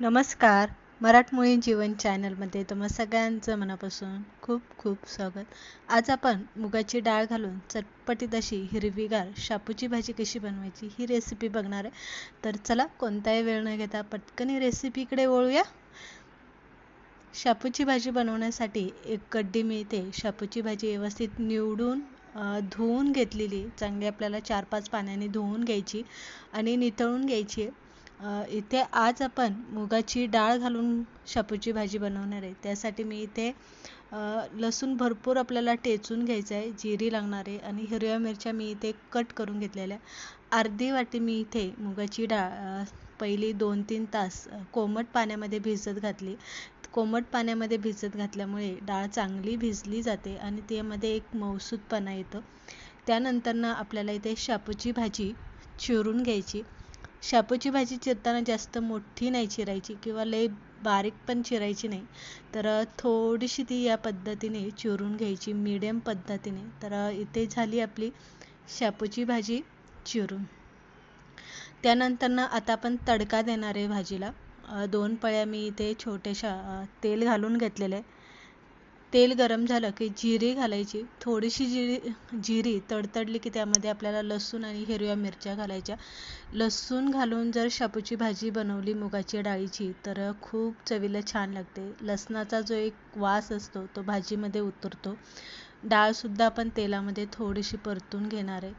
नमस्कार. मराठमोळी जीवन चॅनलमध्ये तुम्हा सगळ्यांचं मनापासून खूप खूप स्वागत. आज आपण मुगाची डाळ घालून चटपटीत अशी हिरवीगार शापूची भाजी कशी बनवायची ही रेसिपी बघणार आहे. तर चला कोणताही वेळ न घेता पटकन ही रेसिपीकडे वळूया. शापूची भाजी बनवण्यासाठी एक कड्डी मिळते. शापूची भाजी व्यवस्थित निवडून धुवून घेतलेली. चांगली आपल्याला चार पाच पाण्याने धुवून घ्यायची आणि नितळून घ्यायची. इथे आज आपण मुगाची डाळ घालून शापूची भाजी बनवणार आहे. त्यासाठी मी इथे लसूण भरपूर आपल्याला टेचून घ्यायचं आहे जिरी लागणार आहे आणि हिरव्या मिरच्या मी इथे कट करून घेतलेल्या अर्धी वाटी मी इथे मुगाची डाळ पहिली दोन तीन तास कोमट पाण्यामध्ये भिजत घातली. कोमट पाण्यामध्ये भिजत घातल्यामुळे डाळ चांगली भिजली जाते आणि त्यामध्ये एक मौसूदपणा येतो. त्यानंतरनं आपल्याला इथे शापूची भाजी चिरून घ्यायची. शापूची भाजी चिरताना जास्त मोठी नाही चिरायची किंवा लय बारीक पण चिरायची नाही. तर थोडीशी ती या पद्धतीने चिरून घ्यायची मिडियम पद्धतीने. तर इथे झाली आपली शापूची भाजी चिरून. त्यानंतर ना आता आपण तडका देणार आहे भाजीला. दोन पळ्या मी इथे छोट्याशा तेल घालून घेतलेले. तेल गरम झालं की जिरी घालायची. थोडीशी जिरी जिरी तडतडली की त्यामध्ये आपल्याला लसूण आणि हिरव्या मिरच्या घालायच्या. लसूण घालून जर शापूची भाजी बनवली मुगाची डाळीची तर खूप चवीला छान लागते. लसणाचा जो एक वास असतो तो भाजीमध्ये उतरतो. डाळसुद्धा आपण तेलामध्ये थोडीशी परतून घेणार आहे.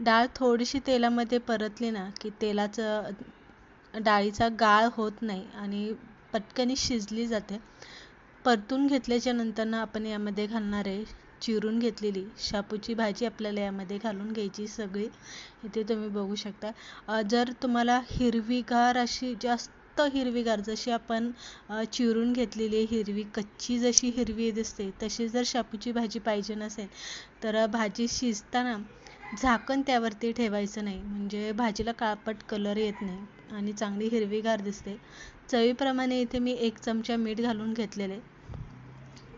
डाळ थोडीशी तेलामध्ये परतली ना की तेलाचं डाळीचा गाळ होत नाही आणि पटकन शिजली जाते. परतून घेतल्याच्या नंतर आपण यामध्ये घालणार आहे चिरून घेतलेली. शापूची भाजी आपल्याला यामध्ये घालून घ्यायची सगळी. इथे तुम्ही बघू शकता. जर तुम्हाला हिरवीगार अशी जास्त हिरवीगार जशी आपण चिरून घेतलेली हिरवी कच्ची जशी हिरवी दिसते तशी जर शापूची भाजी पाहिजे नसेल तर भाजी शिजताना झाकण त्यावरती ठेवायचं नाही. म्हणजे भाजीला काळपट कलर येत नाही. आणि चांगली हिरवीगार दिसते. चवीप्रमाणे इथे मी एक चमचा मीठ घालून घेतलेले.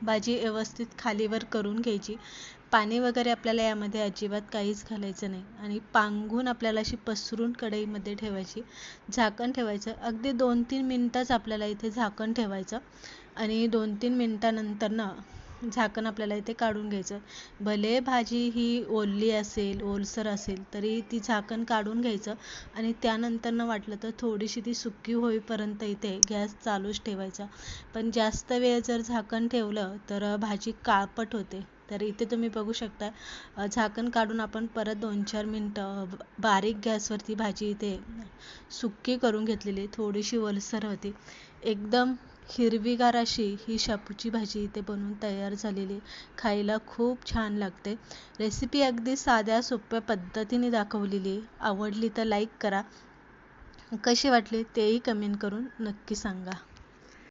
भाजी व्यवस्थित खालीवर करून घ्यायची. पाणी वगैरे आपल्याला यामध्ये अजिबात काहीच घालायचं नाही. आणि पांगून आपल्याला अशी पसरून कढईमध्ये ठेवायची. झाकण ठेवायचं. अगदी दोन तीन मिनटंच आपल्याला इथे झाकण ठेवायचं. आणि दोन तीन मिनटानंतर ना झाकण आपल्याला इथे काढून घ्यायचं. भले भाजी ही ओलली असेल ओलसर असेल तरी ती झाकण काढून घ्यायचं आणि त्यानंतर न वाटलं तर थोडीशी ती सुकी होईपर्यंत इथे गॅस चालूच ठेवायचा. पण जास्त वेळ जर झाकण ठेवलं तर भाजी काळपट होते. तर इथे तुम्ही बघू शकता झाकण काढून आपण परत दोन चार मिनटं बारीक गॅसवरती भाजी इथे सुक्की करून घेतलेली थोडीशी ओलसर होती. एकदम हिरवीगार अशी ही शापूची भाजी इथे बनवून तयार झालेली खायला खूप छान लागते. रेसिपी अगदी साध्या सोप्या पद्धतीने दाखवलेली आवडली तर लाईक करा. कशी वाटली तेही कमेंट करून नक्की सांगा.